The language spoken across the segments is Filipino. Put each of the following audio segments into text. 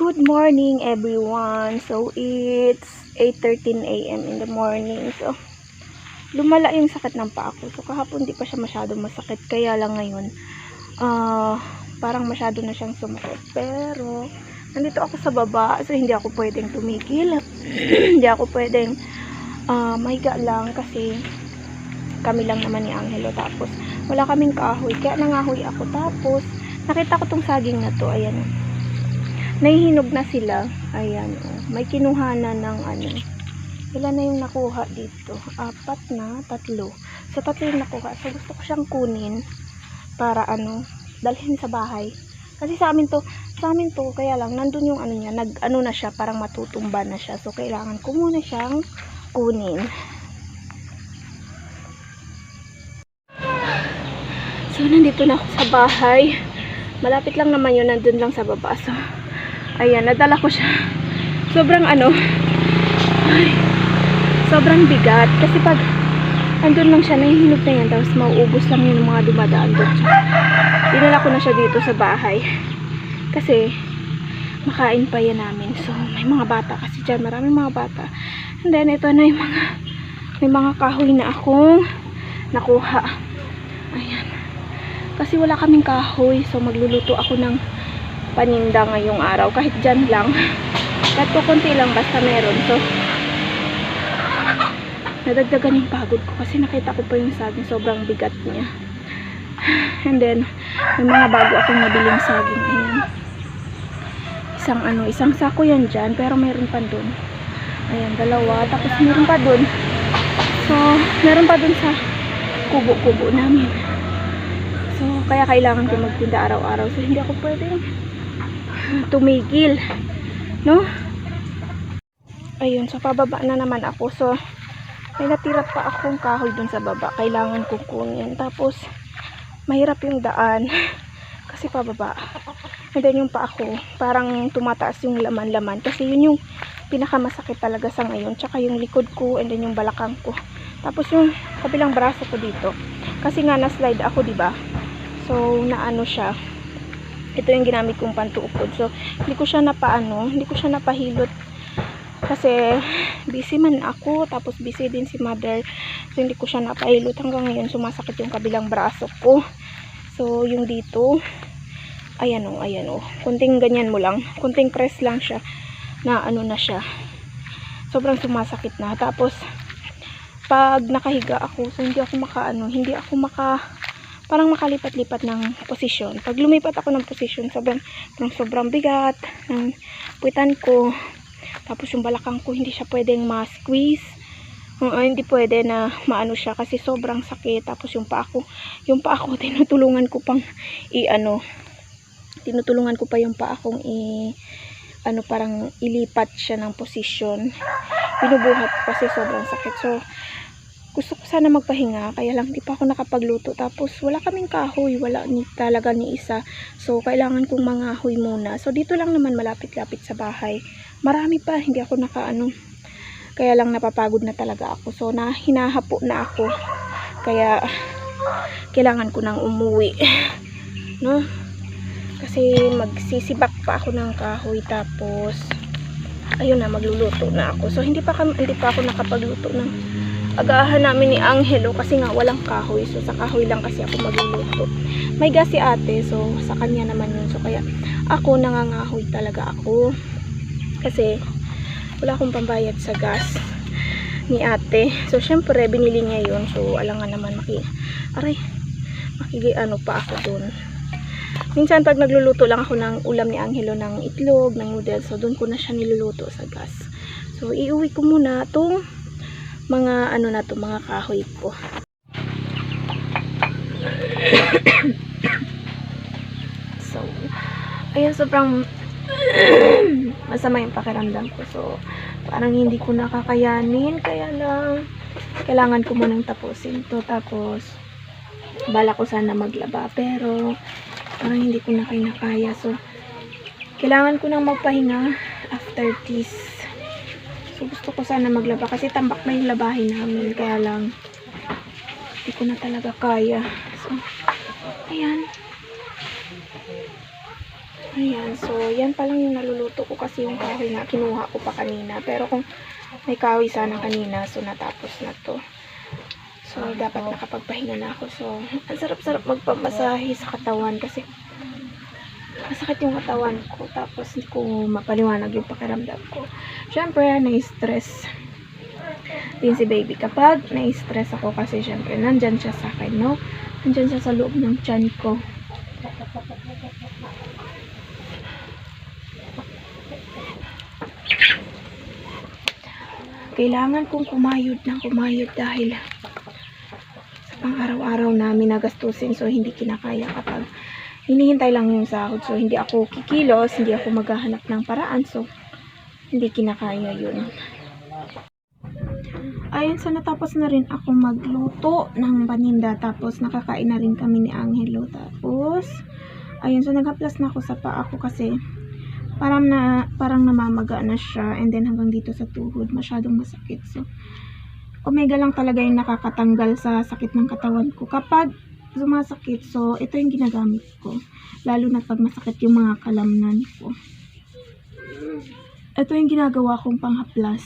Good morning everyone. So it's 8:13 a.m. in the morning. So lumala yung sakit ng paa ko. So kahapon di pa siya masyadong masakit kaya lang ngayon ah parang masyado na siyang sumakit. Pero nandito ako sa baba so hindi ako pwedeng tumigil. hindi ako pwedeng ah mahiga lang kasi kami lang naman ni Angelo tapos wala kaming kahoy kaya nangahoy ako tapos nakita ko tong saging na to ayan. Nahihinog na sila. Ayan oh. may kinuhanan ng ano. Ilan na yung nakuha dito. Apat na tatlo. So tatlo yung nakuha. So gusto ko siyang kunin para ano dalhin sa bahay. Kasi sa amin to sa amin to kaya lang nandun yung ano niya nag ano na siya parang matutumba na siya. So kailangan ko muna siyang kunin. So, nandito na ako sa bahay. Malapit lang naman yun, nandun lang sa baba. So, ayan, nadala ko siya. Sobrang ano, ay, sobrang bigat. Kasi pag andun lang siya, nahihinog na yan. Tapos mauubos lang yun ng mga dumadaan doon. Dinala ko na siya dito sa bahay. Kasi, makain pa yan namin. So, may mga bata kasi dyan. Maraming mga bata. And then, ito na yung mga, may mga kahoy na akong nakuha. Ayan. Kasi wala kaming kahoy. So, magluluto ako ng paninda ngayong araw. Kahit dyan lang. Kahit po konti lang basta meron. So, nadagdagan yung pagod ko. Kasi nakita ko pa yung saging. Sobrang bigat niya. And then, may mga bago akong nabiling saging. Ayan. Isang ano, isang sako yan dyan. Pero meron pa dun. Ayan, dalawa. Tapos meron pa dun. So, meron pa dun sa kubo-kubo namin. So, kaya kailangan ko magtinda araw-araw. So, hindi ako pwedeng tumigil. No? Ayun, so pababa na naman ako. So, may natira pa akong kahoy dun sa baba. Kailangan ko kunin. Tapos, mahirap yung daan. Kasi pababa. And then yung pa ako, parang tumataas yung laman-laman. Kasi yun yung pinakamasakit talaga sa ngayon. Tsaka yung likod ko and then yung balakang ko. Tapos yung kabilang braso ko dito. Kasi nga na-slide ako, di ba? So, naano siya. Ito yung ginamit kong pantuukod. So, hindi ko siya napaano, hindi ko siya napahilot. Kasi, busy man ako. Tapos, busy din si mother. So, hindi ko siya napahilot. Hanggang ngayon, sumasakit yung kabilang braso ko. So, yung dito, ayan o, ayan o. Kunting ganyan mo lang. Kunting press lang siya. Na ano na siya. Sobrang sumasakit na. Tapos, pag nakahiga ako, so hindi ako makaano, hindi ako maka parang makalipat-lipat ng posisyon. Pag lumipat ako ng posisyon, sobrang, parang sobrang bigat ng puwitan ko. Tapos yung balakang ko, hindi siya pwedeng ma-squeeze. Uh, hindi pwede na maano siya kasi sobrang sakit. Tapos yung paa ko, yung paa ko, tinutulungan ko pang i-ano, tinutulungan ko pa yung paa kong i ano parang ilipat siya ng posisyon binubuhat kasi sobrang sakit so gusto ko sana magpahinga kaya lang di pa ako nakapagluto. Tapos wala kaming kahoy wala ni talaga ni isa. So kailangan kong mangahoy muna. So dito lang naman malapit-lapit sa bahay. Marami pa hindi ako nakaano. Kaya lang napapagod na talaga ako. So na hinahapo na ako. Kaya kailangan ko nang umuwi. No? Kasi magsisibak pa ako ng kahoy. Tapos ayun na magluluto na ako. So hindi pa hindi pa ako nakapagluto ng agahan namin ni Angelo kasi nga walang kahoy. So sa kahoy lang kasi ako magluluto. May gas si ate so sa kanya naman yun. So kaya ako nangangahoy talaga ako. Kasi wala akong pambayad sa gas ni ate. So syempre binili niya yun. So alangan naman maki aray makigi ano pa ako dun. Minsan pag nagluluto lang ako ng ulam ni Angelo ng itlog, ng noodles, so doon ko na siya niluluto sa gas. So iuwi ko muna itong mga ano na to, mga kahoy ko. so, ayun sobrang masama yung pakiramdam ko. So, parang hindi ko nakakayanin, kaya lang kailangan ko munang tapusin to tapos bala ko sana maglaba pero parang hindi ko na kinakaya. So, kailangan ko nang magpahinga after this. So, gusto ko sana maglaba kasi tambak na yung labahin namin. Kaya lang, hindi ko na talaga kaya. So, ayan. Ayan, so yan pa lang yung naluluto ko kasi yung kahoy nga kinuha ko pa kanina. Pero kung may kahoy sana kanina, so natapos na to. So dapat nakapagpahinga na ako. So ang sarap-sarap magpamasahe sa katawan kasi masakit yung katawan ko. Tapos hindi ko mapaliwanag yung pakiramdam ko. Siyempre, na-stress din si baby kapag na-stress ako kasi syempre nandyan siya sa akin, no? Nandyan siya sa loob ng tiyan ko. kailangan kong kumayod ng kumayod dahil sa pang-araw-araw namin nagastusin so hindi kinakaya kapag hinihintay lang yung sahod so hindi ako kikilos, hindi ako maghahanap ng paraan so hindi kinakaya yun. Ayun, so natapos na rin ako magluto ng paninda tapos nakakain na rin kami ni Angelo tapos ayun, so naghaplas na ako sa paa ko kasi parang na parang namamaga na siya and then hanggang dito sa tuhod masyadong masakit so omega lang talaga yung nakakatanggal sa sakit ng katawan ko kapag sumasakit. So ito yung ginagamit ko. Lalo na pag masakit yung mga kalamnan ko. Ito yung ginagawa kong panghaplas.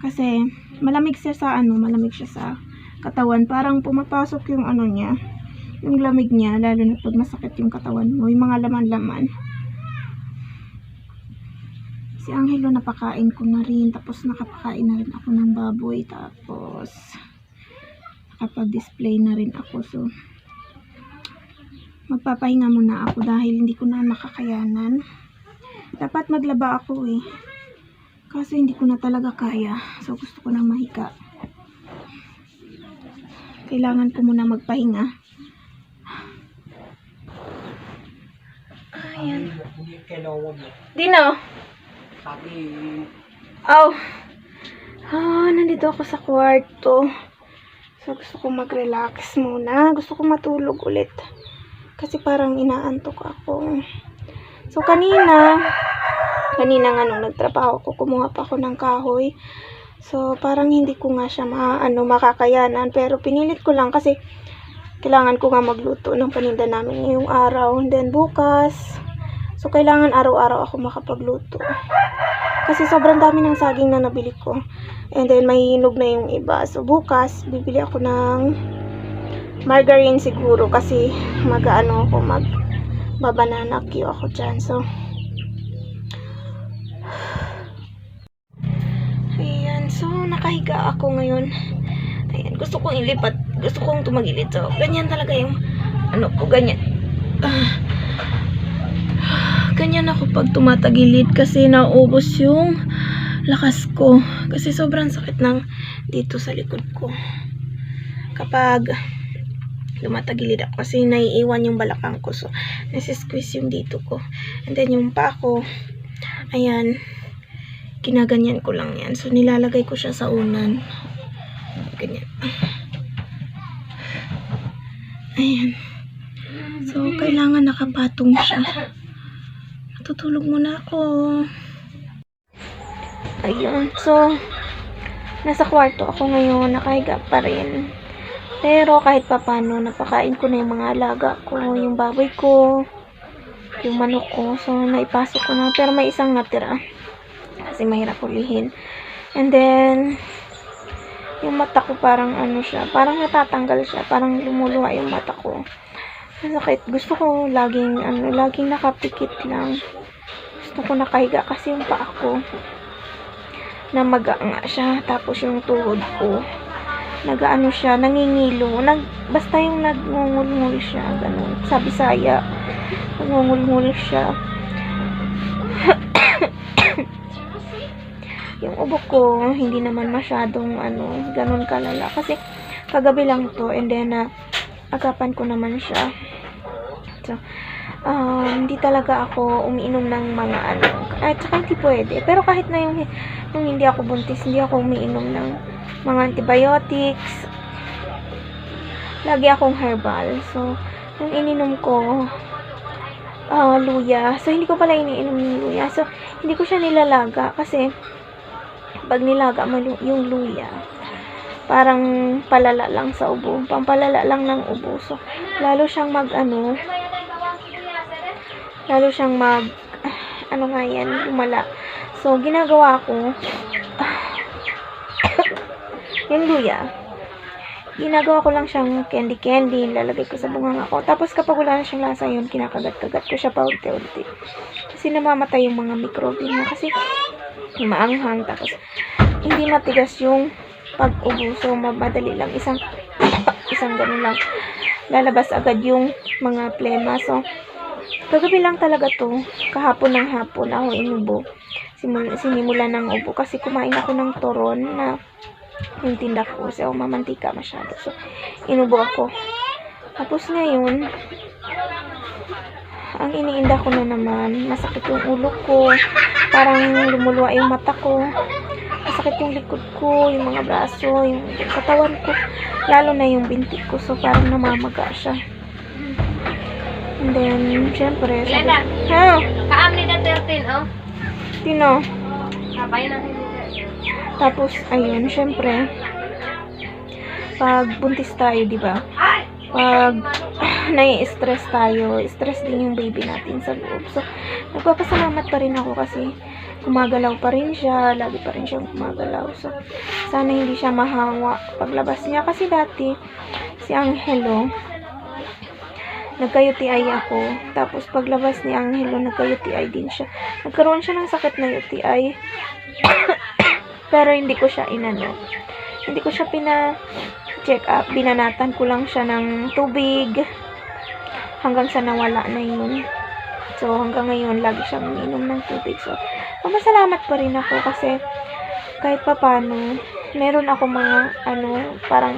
Kasi malamig siya sa ano malamig siya sa katawan. Parang pumapasok yung ano niya yung lamig niya lalo na pag masakit yung katawan mo yung mga laman-laman. Si Angelo napakain ko na rin. Tapos nakapakain na rin ako ng baboy. Tapos nakapag-display na rin ako. So magpapahinga muna ako dahil hindi ko na makakayanan. Dapat maglaba ako eh. Kaso hindi ko na talaga kaya. So gusto ko na mahiga. Kailangan ko muna magpahinga. Ayan. Dino! Sabi, Oh. Ah, nandito ako sa kwarto. So, gusto ko mag-relax muna. Gusto ko matulog ulit. Kasi parang inaantok ako. So, kanina, kanina nga nung nagtrabaho ko, kumuha pa ako ng kahoy. So, parang hindi ko nga siya ma, ano, makakayanan. Pero pinilit ko lang kasi kailangan ko nga magluto ng paninda namin ngayong araw. And then bukas, so kailangan araw-araw ako makapagluto. Kasi sobrang dami ng saging na nabili ko. And then, mahihinog na yung iba. So, bukas, bibili ako ng margarine siguro. Kasi, mag-ano ako, mag babanana Q ako dyan. So, ayan. So, nakahiga ako ngayon. Ayan. Gusto kong ilipat. Gusto kong tumagilid. So, ganyan talaga yung, ano ko, ganyan. Ah, ganyan ako pag tumatagilid kasi naubos yung lakas ko. Kasi sobrang sakit ng dito sa likod ko. Kapag tumatagilid ako kasi naiiwan yung balakang ko. So, nasi-squeeze yung dito ko. And then yung pa ko, ayan, kinaganyan ko lang yan. So, nilalagay ko siya sa unan. Ganyan. Ayan. So, kailangan nakapatong siya. Matutulog muna ako. Ayun. So, nasa kwarto ako ngayon. Nakahiga pa rin. Pero kahit papano, napakain ko na yung mga alaga ko. Yung baboy ko. Yung manok ko. So, naipasok ko na. Pero may isang natira. Kasi mahirap ulihin. And then, yung mata ko parang ano siya. Parang natatanggal siya. Parang lumuluha yung mata ko. Masakit. Gusto ko laging, ano, laging nakapikit lang. Gusto ko nakahiga kasi yung paa ko na maga nga siya. Tapos yung tuhod ko, nagaano siya, nangingilo. Nag, basta yung nagngungulngul siya, ganun. Sa Bisaya, nagngungulngul siya. yung ubo ko, hindi naman masyadong, ano, ganun kalala. Kasi, kagabi lang to, and then, na agapan ko naman siya. So, um, hindi talaga ako umiinom ng mga ano, at saka hindi pwede. Pero kahit na yung, yung hindi ako buntis, hindi ako umiinom ng mga antibiotics. Lagi akong herbal. So, yung ininom ko, ah luya. So, hindi ko pala iniinom yung luya. So, hindi ko siya nilalaga kasi pag nilaga mo yung luya, parang palala lang sa ubo. Pampalala lang ng ubo. So, lalo siyang mag, ano, lalo siyang mag, ano nga yan, lumala. So, ginagawa ko, yung luya, ginagawa ko lang siyang candy-candy, lalagay ko sa bunganga ko. Tapos kapag wala na siyang lasa yun, kinakagat-kagat ko siya paunti-unti. Kasi namamatay yung mga microbe niya. Kasi maanghang. Tapos hindi matigas yung pag-ubuso. Madali lang. Isang, isang ganun lang. Lalabas agad yung mga plema. So, kagabi lang talaga to. Kahapon ng hapon ako inubo. Simula, sinimula ng ubo. Kasi kumain ako ng toron na yung tinda ko kasi ako mamantika masyado. So, inubo ako. Tapos ngayon, ang iniinda ko na naman, masakit yung ulo ko, parang lumuluwa yung mata ko, masakit yung likod ko, yung mga braso, yung katawan ko, lalo na yung binti ko, so parang namamaga siya. And then, syempre, sabi, Ilan ha, Kaam ni na 13, oh. tino, Sabay na Tapos, ayun, syempre, pag buntis tayo, di ba? Pag nai-stress tayo, stress din yung baby natin sa loob. So, nagpapasalamat pa rin ako kasi gumagalaw pa rin siya, lagi pa rin siyang gumagalaw. So, sana hindi siya mahawa paglabas niya. Kasi dati, si Angelo, nagka-UTI ako. Tapos, paglabas ni Angelo, nagka-UTI din siya. Nagkaroon siya ng sakit na UTI. Pero hindi ko siya inano. Hindi ko siya pina check up. Binanatan ko lang siya ng tubig hanggang sa nawala na yun. So, hanggang ngayon, lagi siyang umiinom ng tubig. So, masalamat pa rin ako kasi kahit pa paano, meron ako mga, ano, parang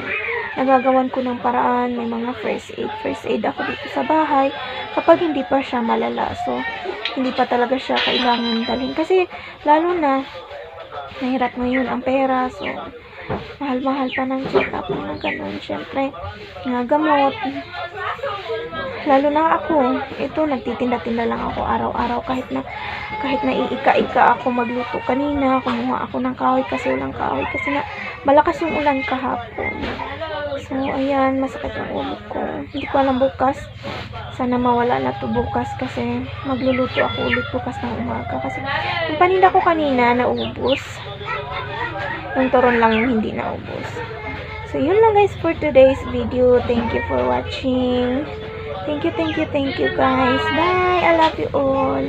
nagagawan ko ng paraan, may mga first aid. First aid ako dito sa bahay kapag hindi pa siya malala. So, hindi pa talaga siya kailangan dalhin. Kasi, lalo na, mahirap ngayon ang pera. So, mahal-mahal pa ng check-up na ganun. Siyempre, nga gamot. Lalo na ako, ito, nagtitinda-tinda lang ako araw-araw kahit na kahit na iika-ika ako magluto kanina, kumuha ako ng kahoy kasi walang kahoy kasi na malakas yung ulan kahapon. So, ayan, masakit yung ulo ko. Hindi ko alam bukas. Sana mawala na to bukas kasi magluluto ako ulit bukas ng umaga. Kasi yung paninda ko kanina, naubos. Yung turon lang yung hindi naubos. So, yun lang guys for today's video. Thank you for watching. Thank you, thank you, thank you guys. Bye! I love you all.